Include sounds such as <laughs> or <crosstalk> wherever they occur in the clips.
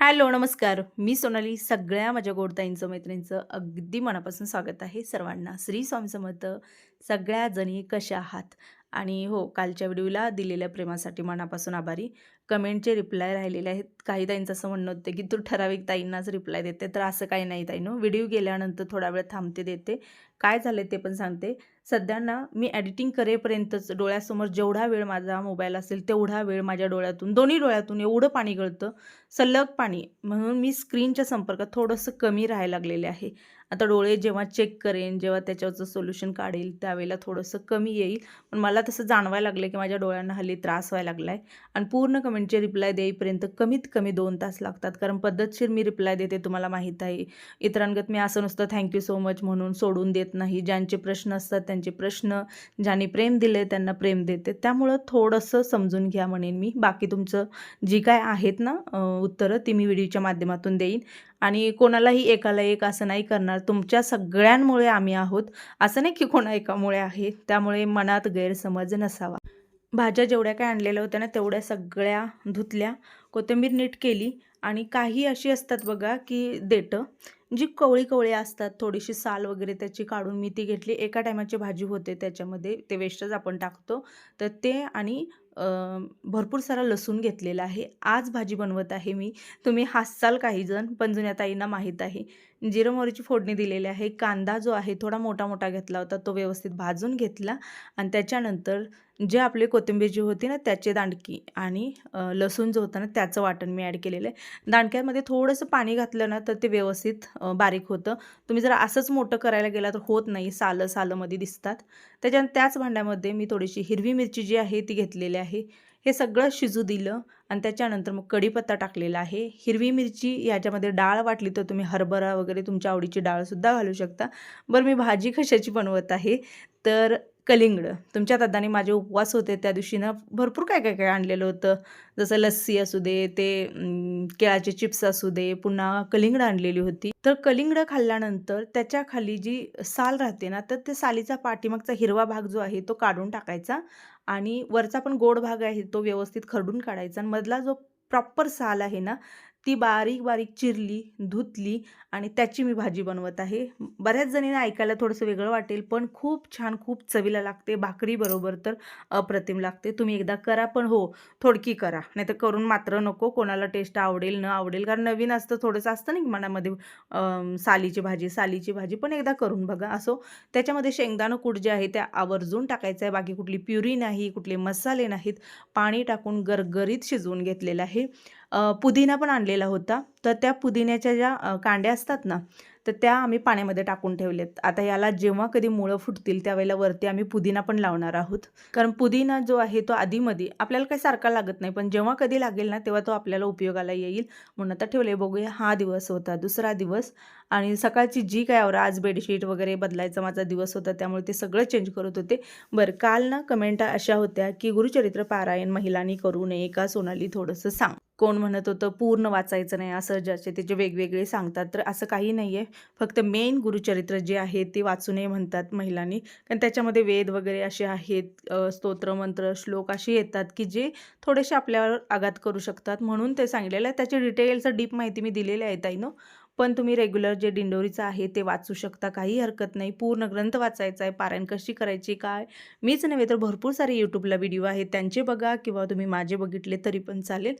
Hello नमस्कार. मी सोनाली सगळ्या माझ्या गोडताईंचं मैत्रिणींचं अगदी मनापासून स्वागत आहे सर्वांना. श्री स्वामी समर्थ सगळ्या जणी कशा आहात? आणि हो कालच्या व्हिडिओला दिलेल्या प्रेमासाठी मनापासून आभारी. कमेंटचे रिप्लाय राहिलेले आहेत. काही ताईंचं असं म्हणणं होतं की तू ठराविक ताईंनाच रिप्लाय देते. तर असं काही नाही ताईनो व्हिडिओ गेल्यानंतर थोडा वेळ थांबते देते. काय झालं ते पण सांगते. सध्या ना मी एडिटिंग करेपर्यंतच डोळ्यासमोर जेवढा वेळ माझा मोबाईल असेल तेवढा वेळ माझ्या डोळ्यातून दोन्ही डोळ्यातून एवढं पाणी गळतं सलग पाणी. म्हणून मी स्क्रीनच्या संपर्कात थोडंसं कमी राहायला लागलेले आहे. आता डोळे जेव्हा चेक करेन जेव्हा त्याच्यावरचं सोल्युशन काढेल त्यावेळेला थोडंसं कमी येईल. पण मला तसं जाणवायला लागलं की माझ्या डोळ्यांना हल्ली त्रास व्हायला लागला आहे आणि पूर्ण कमेंटचे रिप्लाय देईपर्यंत कमीत कमी दोन तास लागतात. कारण पद्धतशीर मी रिप्लाय देते तुम्हाला माहीत आहे. इतरांगत मी असं नुसतं थँक्यू सो मच म्हणून सोडून देत नाही. ज्यांचे प्रश्न असतात त्यांचे प्रश्न ज्यांनी प्रेम दिले त्यांना प्रेम देते. त्यामुळं थोडंसं समजून घ्या म्हणेन मी. बाकी तुमचं जी काय आहेत ना उत्तरं ती मी व्हिडिओच्या माध्यमातून देईन. आणि कोणालाही एकाला एक असं नाही करणार. तुमच्या सगळ्यांमुळे आम्ही आहोत. असं नाही की कोणा एकामुळे आहे. त्यामुळे मनात गैरसमज नसावा. भाज्या जेवढ्या काय आणलेल्या होत्या ना तेवढ्या सगळ्या धुतल्या. कोथिंबीर नीट केली. आणि काही अशी असतात बघा की देठं जी कवळी कवळी असतात. थोडीशी साल वगैरे त्याची काढून मी ती घेतली. एका टायमाची भाजी होते त्याच्यामध्ये. ते वेस्टच आपण टाकतो. तर ते आणि भरपूर सारा लसूण घेतलेला आहे. आज भाजी बनवत आहे मी. तुम्ही हसाल काहीजण पण जुन्या ताईंना माहीत आहे. जिरं मोहरीची फोडणी दिलेली आहे. कांदा जो आहे थोडा मोठा मोठा घेतला होता. तो व्यवस्थित भाजून घेतला. आणि त्याच्यानंतर जे आपले कोथिंबीर जी होती ना त्याचे दांडकी आणि लसूण जो होता ना त्याचं वाटण मी ॲड केलेलं आहे. दांडक्यामध्ये थोडंसं पाणी घातलं ना तर ते व्यवस्थित बारीक होतं. तुम्ही जर असंच मोठं करायला गेला तर होत नाही. सालं सालंमध्ये दिसतात. त्याच्या त्याच भांड्यामध्ये मी थोडीशी हिरवी मिरची जी आहे ती घेतलेली आहे. हे सगळं शिजू दिलं आणि त्याच्यानंतर मग कढीपत्ता टाकलेला आहे. हिरवी मिरची याच्यामध्ये डाळ वाटली तर तुम्ही हरभरा वगैरे तुमच्या आवडीची डाळसुद्धा घालू शकता. बरं मी भाजी कशाची बनवत आहे? तर कलिंगड. तुमच्या दादाने माझे उपवास होते त्या दिवशी ना भरपूर काय काय काय आणलेलं होतं. जसं लस्सी असू दे ते अं, केळाचे चिप्स असू दे पुन्हा कलिंगड आणलेली होती. तर कलिंगड खाल्ल्यानंतर त्याच्याखाली जी साल राहते ना तर त्या सालीचा पाठीमागचा हिरवा भाग जो आहे तो काढून टाकायचा आणि वरचा पण गोड भाग आहे तो व्यवस्थित खरडून काढायचा आणि मधला जो प्रॉपर साल आहे ना ती बारीक बारीक चिरली धुतली आणि त्याची मी भाजी बनवत आहे. बऱ्याच जणींना ऐकायला थोडंसं वेगळं वाटेल पण खूप छान खूप चवीला लागते. भाकरी बरोबर तर अप्रतिम लागते. तुम्ही एकदा करा पण हो थोडकी करा. नाही तर करून मात्र नको. कोणाला टेस्ट आवडेल न आवडेल. कारण नवीन असतं थोडंसं असतं ना मनामध्ये सालीची भाजी सालीची भाजी पण एकदा करून बघा. असो त्याच्यामध्ये शेंगदाणं कूट जे आहे त्या आवर्जून टाकायचं आहे. बाकी कुठली प्युरी नाही कुठले मसाले नाहीत. पाणी टाकून गरगरीत शिजवून घेतलेलं आहे. पुदिना पण आणलेला होता. तर त्या पुदिन्याच्या ज्या कांड्या असतात ना तर त्या आम्ही पाण्यामध्ये टाकून ठेवलेत. आता याला जेव्हा कधी मुळं फुटतील त्यावेळेला वरती आम्ही पुदिना पण लावणार आहोत. कारण पुदिना जो आहे तो आधीमध्ये आपल्याला काही सारखा लागत नाही पण जेव्हा कधी लागेल ना तेव्हा तो आपल्याला उपयोगाला येईल. म्हणून आता ठेवले बघूया हा दिवस होता दुसरा दिवस. आणि सकाळची जी काय आवरा आज बेडशीट वगैरे बदलायचा माझा दिवस होता त्यामुळे ते सगळं चेंज करत होते. बरं काल ना कमेंटा अशा होत्या की गुरुचरित्र पारायण महिलांनी करू नये का सोनाली थोडंसं सांग. कोण म्हणत होतं पूर्ण वाचायचं नाही असं ज्याचे त्याचे वेगवेगळे सांगतात. तर असं काही नाही आहे फक्त मेन गुरुचरित्र जे आहे ते वाचू नये म्हणतात महिलांनी. कारण त्याच्यामध्ये वेद वगैरे असे आहेत स्तोत्रमंत्र स्तोत्र मंत्र श्लोक असे येतात की जे थोडेसे आपल्यावर आघात करू शकतात. म्हणून ते सांगितलेलं आहे. त्याचे डिटेल्स डीप माहिती मी दिलेली आहे ताईनो पण तुम्ही रेग्युलर जे दिंडोरीचं आहे ते वाचू शकता. काही हरकत नाही. पूर्ण ग्रंथ वाचायचा आहे. पारायण कशी करायची काय? मीच नव्हे तर भरपूर सारे यूट्यूबला व्हिडिओ आहेत. त्यांचे बघा किंवा तुम्ही माझे बघितले तरी पण चालेल.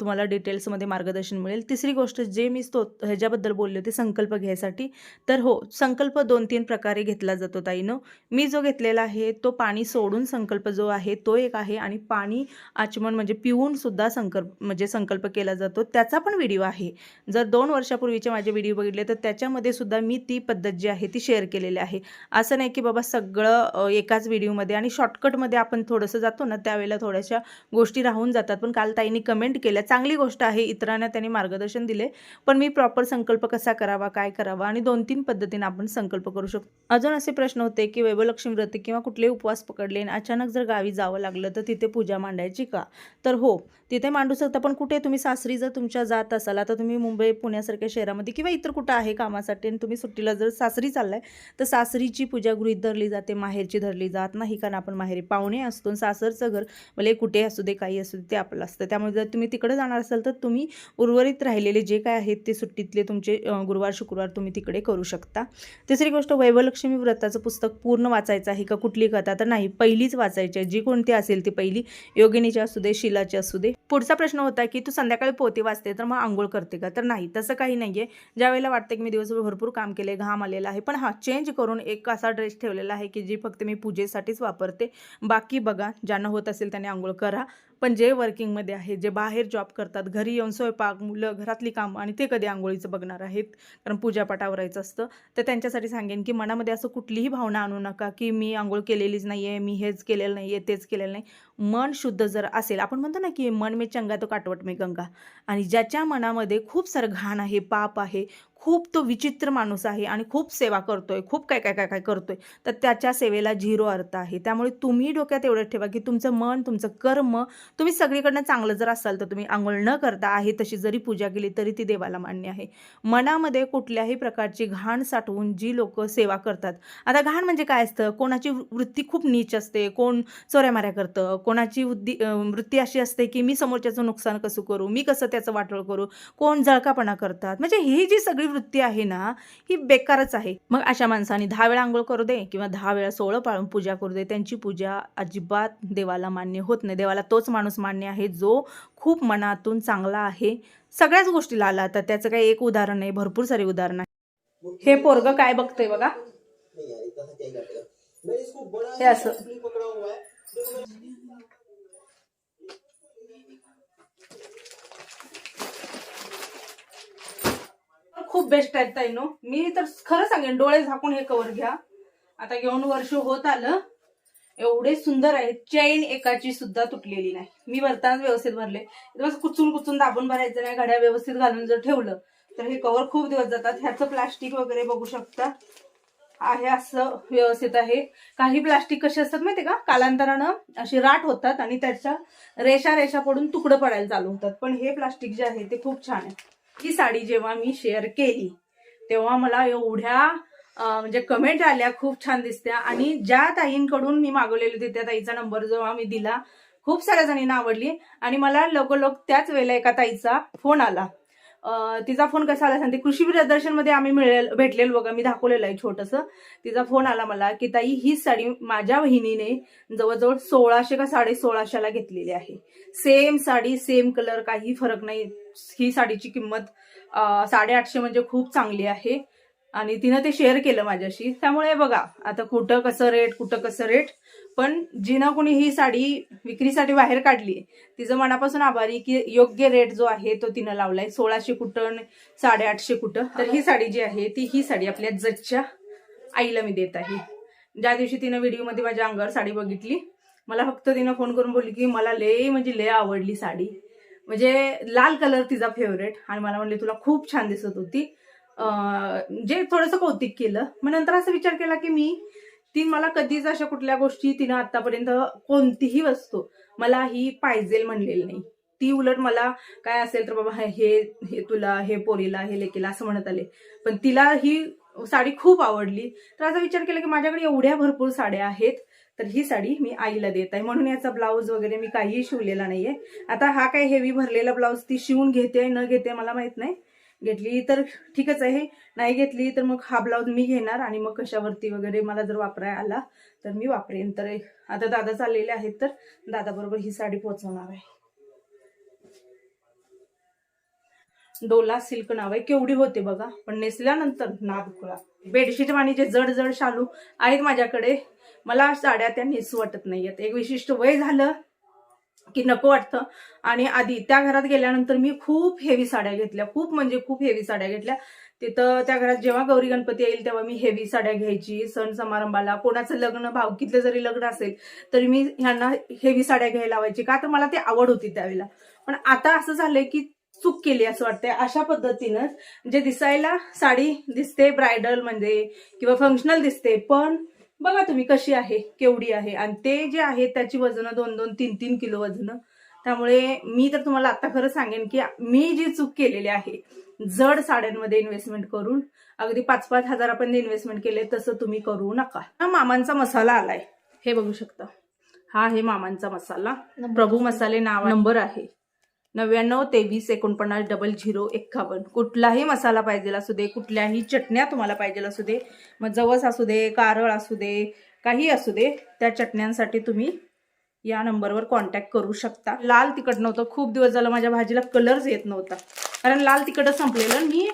तुम्हाला डिटेल्समध्ये मार्गदर्शन मिळेल. तिसरी गोष्ट जे मी स्तो ह्याच्याबद्दल बोलले होते संकल्प घ्यायसाठी तर हो संकल्प दोन तीन प्रकारे घेतला जातो ताईनं. मी जो घेतलेला आहे तो पाणी सोडून संकल्प जो आहे तो एक आहे आणि पाणी आचमन म्हणजे पिऊन सुद्धा संकल्प म्हणजे संकल्प केला जातो. त्याचा पण व्हिडिओ आहे. जर दोन वर्षापूर्वीचे माझे व्हिडिओ बघितले तर त्याच्यामध्ये सुद्धा मी ती पद्धत जी आहे ती शेअर केलेली आहे. असं नाही की बाबा सगळं एकाच व्हिडिओमध्ये आणि शॉर्टकटमध्ये आपण थोडंसं जातो ना त्यावेळेला थोड्याशा गोष्टी राहून जातात. पण काल ताईंनी कमेंट केल्या. चांगली गोष्ट आहे इतरांना त्यांनी मार्गदर्शन दिले. पण मी प्रॉपर संकल्प कसा करावा काय करावा आणि दोन तीन पद्धतीने आपण संकल्प करू शकतो. अजून असे प्रश्न होते की वैभवलक्ष्मी व्रत किंवा कुठले उपवास पकडले आणि अचानक जर गावी जावं लागलं तर तिथे पूजा मांडायची का? तर हो तिथे मांडू शकता. पण कुठे? तुम्ही सासरी जर तुमच्या जात असाल आता तुम्ही मुंबई पुण्यासारख्या शहरामध्ये किंवा इतर कुठं आहे कामासाठी आणि तुम्ही सुट्टीला जर सासरी चाललाय तर सासरीची पूजा गृहीत धरली जाते माहेरची धरली जात नाही कारण आपण माहेरी पाहुणे असतो सासरचं घर भले कुठे असू दे काही असू दे ते आपलं असतं. त्यामुळे जर तुम्ही तिकडे जाणार असाल तर तुम्ही उर्वरित राहिलेले जे काय आहेत ते सुट्टीतले तुमचे गुरुवार शुक्रवार तुम्ही तिकडे करू शकता. तिसरी गोष्ट वैभवलक्ष्मी व्रताचं पुस्तक पूर्ण वाचायचं आहे का कुठली कथा? तर नाही पहिलीच वाचायची आहे. जी कोणती असेल ती पहिली योगिनीची असू दे शिलाची असू दे. पुढचा प्रश्न होता की तू संध्याकाळी पोते वाचते तर मग आंघोळ करते का? तर नाही तसं काही नाही. आहे ज्या वेळेला वाटतं की मी दिवसभर भरपूर काम केले घाम आलेला आहे पण हा चेंज करून एक असा ड्रेस ठेवलेला आहे की जी फक्त मी पूजेसाठीच वापरते. बाकी बघा ज्यांना होत असेल त्यांनी आंघोळ करा. पण जे वर्किंगमध्ये आहे जे बाहेर जॉब करतात घरी येऊन स्वयंपाक मुलं घरातली कामं आणि ते कधी आंघोळीचं बघणार आहेत कारण पूजापाठ आवरायचं असतं तर त्यांच्यासाठी सांगेन की मनामध्ये असं कुठलीही भावना आणू नका की मी आंघोळ केलेलीच नाही आहे मी हेच केलेलं नाही आहे तेच केलेलं नाही. मन शुद्ध जर असेल आपण म्हणतो ना की मन मी चंगा तो काटवट मी गंगा आणि ज्याच्या मनामध्ये खूप सारं घाण आहे पाप आहे खूप तो विचित्र माणूस आहे आणि खूप सेवा करतोय खूप काय काय काय काय करतोय तर त्याच्या सेवेला झिरो अर्थ आहे. त्यामुळे तुम्ही डोक्यात एवढं ठेवा की तुमचं मन तुमचं कर्म तुम्ही सगळीकडनं चांगलं जर असाल तर तुम्ही आंघोळ न करता आहे तशी जरी पूजा केली तरी ती देवाला मान्य आहे. मनामध्ये कुठल्याही प्रकारची घाण साठवून जी लोक सेवा करतात. आता घाण म्हणजे काय असतं? कोणाची वृत्ती खूप नीच असते कोण चोऱ्यामाऱ्या करतं कोणाची वृत्ती वृत्ती अशी असते की मी समोरच्याचं नुकसान कसं करू मी कसं त्याचं वाटोळ करू कोण जळकापणा करतात? म्हणजे ही जी सगळी वृत्ती आहे ना ही बेकारच आहे. मग अशा माणसाने दहा वेळा आंघोळ करू दे किंवा दहा वेळा सोळं पाळून पूजा करू दे त्यांची पूजा अजिबात देवाला मान्य होत नाही. देवाला तोच माणूस मान्य आहे जो खूप मनातून चांगला आहे. सगळ्याच गोष्टीला आला तर त्याचं काही एक उदाहरण नाही भरपूर सारे उदाहरण आहे. हे पोरग काय बघतंय बघा. ही काटेगा खूप बेस्ट आहेत ताईनो मी तर खरं सांगेन डोळे झाकून हे कवर घ्या. आता घेऊन वर्ष होत आलं. एवढे सुंदर आहेत. चैन एकाची सुद्धा तुटलेली नाही. मी भरताना व्यवस्थित भरले. एकदम कुचून कुचून दाबून भरायचं नाही. घड्या व्यवस्थित घालून जर ठेवलं तर हे कवर खूप दिवस जातात. ह्याचं प्लास्टिक वगैरे बघू शकता. आहे असं व्यवस्थित आहे. काही प्लास्टिक कसे असतात माहिती का? कालांतरानं अशी राट होतात आणि त्याच्या रेषा रेषा पडून तुकडं पडायला चालू होतात. पण हे प्लास्टिक जे आहे ते खूप छान आहे. ही साडी जेव्हा मी शेअर केली तेव्हा मला एवढ्या म्हणजे कमेंट आल्या खूप छान दिसत्या. आणि ज्या ताईंकडून मी मागवलेली होती त्या ताईचा नंबर जेव्हा मी दिला खूप साऱ्या जणींना आवडली. आणि मला लगोलग त्याच वेळेला एका ताईचा फोन आला. तिचा फोन कसा आला सांगते कृषी प्रदर्शनमध्ये आम्ही मिळेल भेटलेलो बघा मी दाखवलेलं आहे छोटंसं. तिचा फोन आला मला की ताई ही साडी माझ्या बहिणीने जवळजवळ सोळाशे का साडे सोळाशेला घेतलेली आहे. सेम साडी सेम कलर काही फरक नाही. ही साडीची किंमत साडेआठशे म्हणजे खूप चांगली आहे. आणि तिनं ते शेअर केलं माझ्याशी. त्यामुळे बघा आता कुठं कसं रेट कुठं कसं रेट पण जिनं कोणी ही साडी विक्रीसाठी बाहेर काढली तिचं मनापासून आभारी की योग्य रेट जो आहे तो तिनं लावलाय. सोळाशे कुठं साडेआठशे कुठं. तर ही साडी जी आहे ती ही साडी आपल्या जजच्या आईला मी देत आहे. ज्या दिवशी तिनं व्हिडिओमध्ये माझ्या अंगावर साडी बघितली मला फक्त तिनं फोन करून बोलली की मला लय म्हणजे लय आवडली साडी. म्हणजे लाल कलर तिचा फेवरेट आणि मला म्हणले तुला खूप छान दिसत होती. जे थोडंसं कौतिक केलं. मग नंतर असा विचार केला की मी ती मला कधीच अशा कुठल्या गोष्टी तिनं आतापर्यंत कोणतीही वस्तू मला ही पाहिजे म्हणलेली नाही. ती उलट मला काय असेल तर बाबा हे हे तुला हे पोरीला हे लेकीला असं म्हणत आले. पण तिला ही साडी खूप आवडली. तर असा विचार केला की माझ्याकडे एवढ्या भरपूर साड्या आहेत. तर ही साडी मी आईला देत आहे. म्हणून याचा ब्लाऊज वगैरे मी काहीही शिवलेला नाहीये. आता हा काय हेवी भरलेला ब्लाऊज ती शिवून घेते न घेते मला माहीत नाही. घेतली तर ठीकच आहे. नाही घेतली तर मग हा ब्लाऊज मी घेणार आणि मग कशावरती वगैरे मला जर वापराय आला तर मी वापरेन. तर आता दादा चाललेले आहेत तर दादाबरोबर ही साडी पोहोचवणार आहे. डोला सिल्क नाव आहे. केवढी होते बघा. पण नेसल्यानंतर नाद खुळा. बेडशीट आणि जे जड जड शालू आहेत माझ्याकडे मला साड्या त्या नेसू वाटत नाहीयेत. एक विशिष्ट वय झालं की नको वाटतं. आणि आधी त्या घरात गेल्यानंतर मी खूप हेवी साड्या घेतल्या. खूप म्हणजे खूप हेवी साड्या घेतल्या. तिथं त्या घरात जेव्हा गौरी गणपती येईल तेव्हा मी हेवी साड्या घ्यायची. सण समारंभाला कोणाचं लग्न भावकीतलं जरी लग्न असेल तरी मी ह्यांना हेवी साड्या घ्यायला लावायची. का? तर मला ते आवड होती त्यावेळेला. पण आता असं झालंय की चूक केली असं वाटतंय. अशा पद्धतीनं जे दिसायला साडी दिसते ब्रायडल म्हणजे किंवा फंक्शनल दिसते पण बघा तुम्ही कशी आहे केवढी आहे. आणि ते जे आहे त्याची वजनं दोन दोन तीन तीन किलो वजनं. त्यामुळे मी तर तुम्हाला आता खरं सांगेन की मी जी चूक केलेली आहे जड साड्यांमध्ये इन्व्हेस्टमेंट करून अगदी पाच पाच हजारापर्यंत इन्व्हेस्टमेंट केले तसं तुम्ही करू नका. हा मामांचा मसाला आलाय. हे बघू शकता. हा आहे मामांचा मसाला. प्रभू मसाले नाव नंबर आहे. नव्याण्णव तेवीस एकोणपन्नास डबल झिरो एक्कावन्न. कुठलाही मसाला पाहिजे असू दे कुठल्याही चटण्या तुम्हाला पाहिजे असू दे मग जवस असू दे कारळ असू दे काही असू दे त्या चटण्यांसाठी तुम्ही या नंबरवर कॉन्टॅक्ट करू शकता. लाल तिखट नव्हतं. खूप दिवस झालं माझ्या भाजीला कलर्स येत नव्हता. कारण लाल तिखटच संपलेलं. मी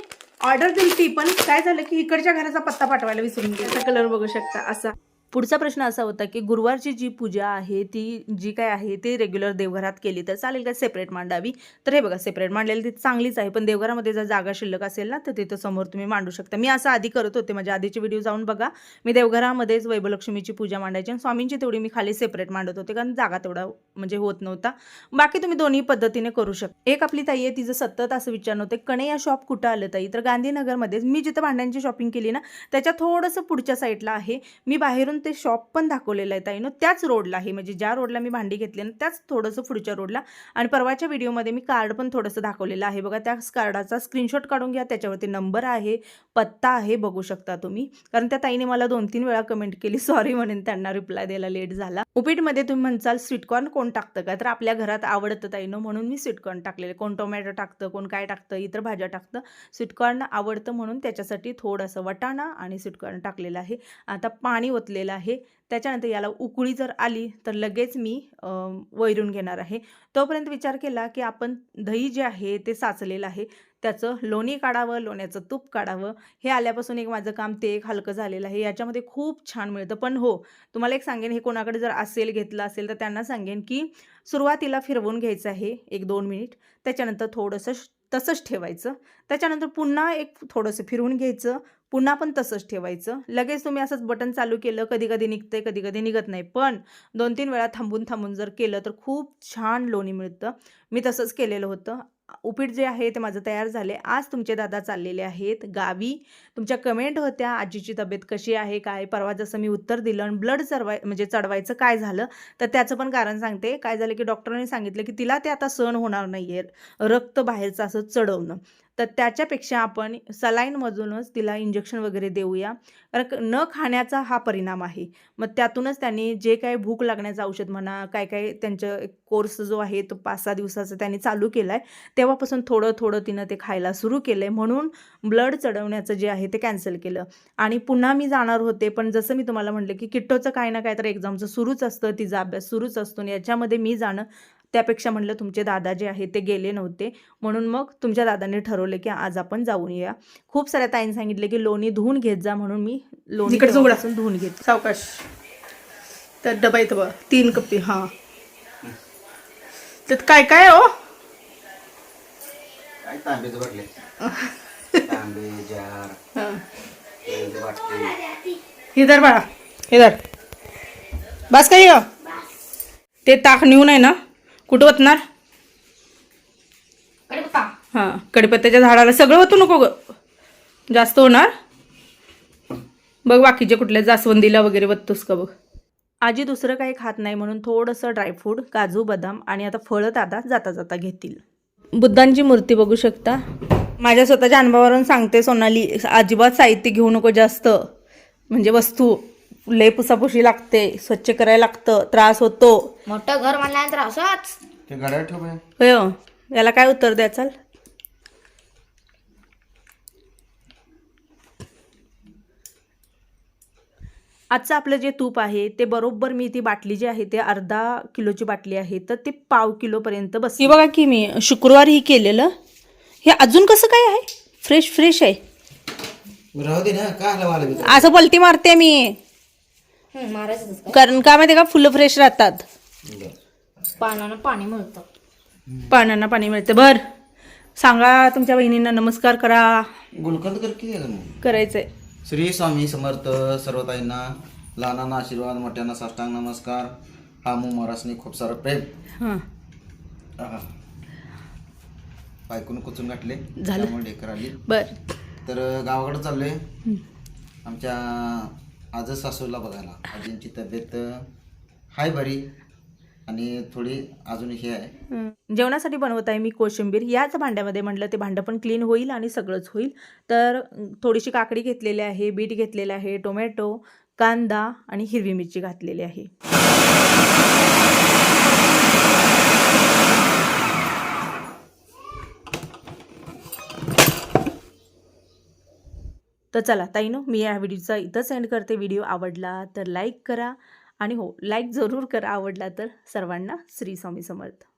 ऑर्डर दिली ती पण काय झालं की इकडच्या घराचा पत्ता पाठवायला विसरून गेला. कलर बघू शकता. असा. पुढचा प्रश्न असा होता की गुरुवारची जी पूजा आहे ती जी काय आहे ती रेग्युलर देवघरात केली तर चालेल का? सेपरेट मांडावी? तर हे बघा सेपरेट मांडलेली ती चांगलीच आहे पण देवघरामध्ये जर जागा शिल्लक असेल ना तर तिथं समोर तुम्ही मांडू शकता. मी असं आधी करत होते माझ्या आधीचे व्हिडिओ जाऊन बघा. मी देवघरामध्येच वैभलक्ष्मीची पूजा मांडायची आणि स्वामींची तेवढी मी खाली सेपरेट मांडत होते कारण जागा तेवढा म्हणजे होत नव्हता. बाकी तुम्ही दोन्ही पद्धतीने करू शकता. एक आपली ताई आहे तिचं सतत असं विचारणं होते कणे या शॉप कुठं आलं ताई? तर गांधीनगरमध्येच मी जिथं भांड्यांची शॉपिंग केली ना त्याच्या थोडंसं पुढच्या साईडला आहे. मी बाहेरून ते शॉप पण दाखवलेलं आहे ताईनं त्याच रोडला आहे म्हणजे ज्या रोडला मी भांडी घेतली ना त्याच थोडंसं पुढच्या रोडला आणि परवाच्या व्हिडिओमध्ये मी कार्ड पण थोडंसं दाखवलेलं आहे. बघा त्या कार्डाचा स्क्रीनशॉट काढून घ्या. त्याच्यावरती नंबर आहे पत्ता आहे बघू शकता तुम्ही. कारण त्या ताईने मला दोन तीन वेळा कमेंट केली. <laughs> सॉरी म्हणून त्यांना रिप्लाय द्यायला लेट झाला. उपीटमध्ये तुम्ही म्हणसाल स्वीटकॉर्न कोण टाकतं का? तर आपल्या घरात आवडतं ताईनं म्हणून मी स्वीटकॉर्न टाकलेले. कोण टोमॅटो टाकतं कोण काय टाकतं इतर भाज्या टाकतं. स्वीटकॉर्न आवडतं म्हणून त्याच्यासाठी थोडंसं वटाणा आणि स्वीटकॉर्न टाकलेलं आहे. आता पाणी ओतलेलं आहे. त्याच्यानंतर याला उकळी जर आली तर लगेच मी वैरून घेणार आहे. तोपर्यंत विचार केला की आपण दही जे आहे ते साचलेलं आहे. त्याचं लोणी काढावं लोण्याचं तूप काढावं. हे आल्यापासून एक माझं काम ते एक हलकं झालेलं आहे. याच्यामध्ये खूप छान मिळतं. पण हो तुम्हाला एक सांगेन हे कोणाकडे जर असेल घेतलं असेल तर त्यांना सांगेन की सुरुवातीला फिरवून घ्यायचं आहे एक दोन मिनिट. त्याच्यानंतर थोडंसं श- तसंच ठेवायचं. त्याच्यानंतर पुन्हा एक थोडंसं फिरवून घ्यायचं. पुन्हा पण तसंच ठेवायचं. लगेच तुम्ही असंच बटन चालू केलं कधी कधी निघतंय कधी कधी निघत नाही. पण दोन तीन वेळा थांबून थांबून जर केलं तर खूप छान लोणी मिळतं. मी तसंच केलेलं होतं. उपीट जे आहे ते माझं तयार झाले. आज तुमचे दादा चाललेले आहेत गावी. तुमच्या कमेंट होत्या आजीची तब्येत कशी आहे काय? परवा जसं मी उत्तर दिलं आणि ब्लड चढवाय म्हणजे चढवायचं काय झालं तर त्याचं पण कारण सांगते. काय झालं की डॉक्टरांनी सांगितलं की तिला ते आता सहन होणार नाही आहे रक्त बाहेरचं असं चढवणं. तर त्याच्यापेक्षा आपण सलाईनमधूनच तिला इंजेक्शन वगैरे देऊया. कारण न खाण्याचा हा परिणाम आहे. मग त्यातूनच त्यांनी जे काही भूक लागण्याचं औषध म्हणा काय काय त्यांचं कोर्स जो आहे तो पाच सहा दिवसाचा त्यांनी चालू केला आहे तेव्हापासून थोडं थोडं तिनं ते खायला सुरू केलं आहे म्हणून ब्लड चढवण्याचं जे आहे ते कॅन्सल केलं. आणि पुन्हा मी जाणार होते पण जसं मी तुम्हाला म्हटलं की किट्टोचं काय ना काय तर एक्झामचं सुरूच असतं तिचा अभ्यास सुरूच असतो आणि याच्यामध्ये मी जाणं त्यापेक्षा म्हणलं तुमचे दादा जे आहे ते गेले नव्हते. म्हणून मग तुमच्या दादाने ठरवलं की आज आपण जाऊन येऊया. खूप साऱ्या ताईंनी सांगितले की लोणी धुवून घेत जा म्हणून मी लोणी धुवून घेत. सावकाश. त्यात डबा येतं बघ. तीन कप्पी हां. त्यात काय काय हो? काय तांबेच भरले तांबे जार हां. हे बाळा हे बस काही ते ताक नेऊन आहे ना? कुठं ओतणार हां कडीपत्त्याच्या झाडाला सगळं ओतू नको ग. जास्त होणार? बघ बाकीचे कुठल्या जास्वंदीला वगैरे वततोस का बघ. आजी दुसरं काही खात नाही म्हणून थोडंसं ड्रायफ्रूट काजू बदाम आणि आता फळं दादा जाता जाता घेतील. बुद्धांची मूर्ती बघू शकता. माझ्या स्वतःच्या अनुभवावरून सांगते सोनाली अजिबात साहित्य घेऊ नको जास्त. म्हणजे वस्तू. लय पुसापुशी लागते स्वच्छ करायला लागतं त्रास होतो. मोठं घर म्हणल्यानंतर असंच. ते गाड्या ठेव बाई. होय हो. याला काय उत्तर द्या चाल. आजचं आपलं जे तूप आहे ते बरोबर मी ती बाटली जी आहे ते अर्धा किलोची बाटली आहे तर ते पाव किलोपर्यंत बस. ही बघा की मी शुक्रवारी ही केलेलं. हे अजून कसं काय आहे? फ्रेश फ्रेश आहे. राहू दे ना? असं पलटी मारते मी. कारण का माहिती का? फुलं फ्रेश राहतात. पानानं पाणी मिळतं. पाण्यानं पाणी मिळते. बर सांगा तुमच्या बहिणींना नमस्कार करा. गुलकंद कर की आहे मग? करायचंय. श्री स्वामी समर्थ सर्व ताईंना लहानांना आशीर्वाद मोठ्यांना साष्टांग नमस्कार. हा मुमरासनी खूप सारं प्रेम. हां. आहा. बायकून कुचून गाठले झालं. त्यामुळे ढेकर आली. बर. तर गावाकडे चाललोय. आमच्या आजच सासूला बघायला. आजींची तब्येत हाय बरी. आणि थोडी अजून हे आहे. जेवणासाठी बनवत आहे मी कोशिंबीर. याच भांड्यामध्ये म्हटलं ते भांडं पण क्लीन होईल आणि सगळंच होईल. तर थोडीशी काकडी घेतलेली आहे बीट घेतलेलं आहे टोमॅटो कांदा आणि हिरवी मिरची घातलेली आहे. तर चला ताईनो मी या व्हिडिओचा इथंच एंड करते. व्हिडिओ आवडला तर लाईक करा. आणि हो लाईक जरूर करा. आवडला तर सर्वांना श्री स्वामी समर्थ.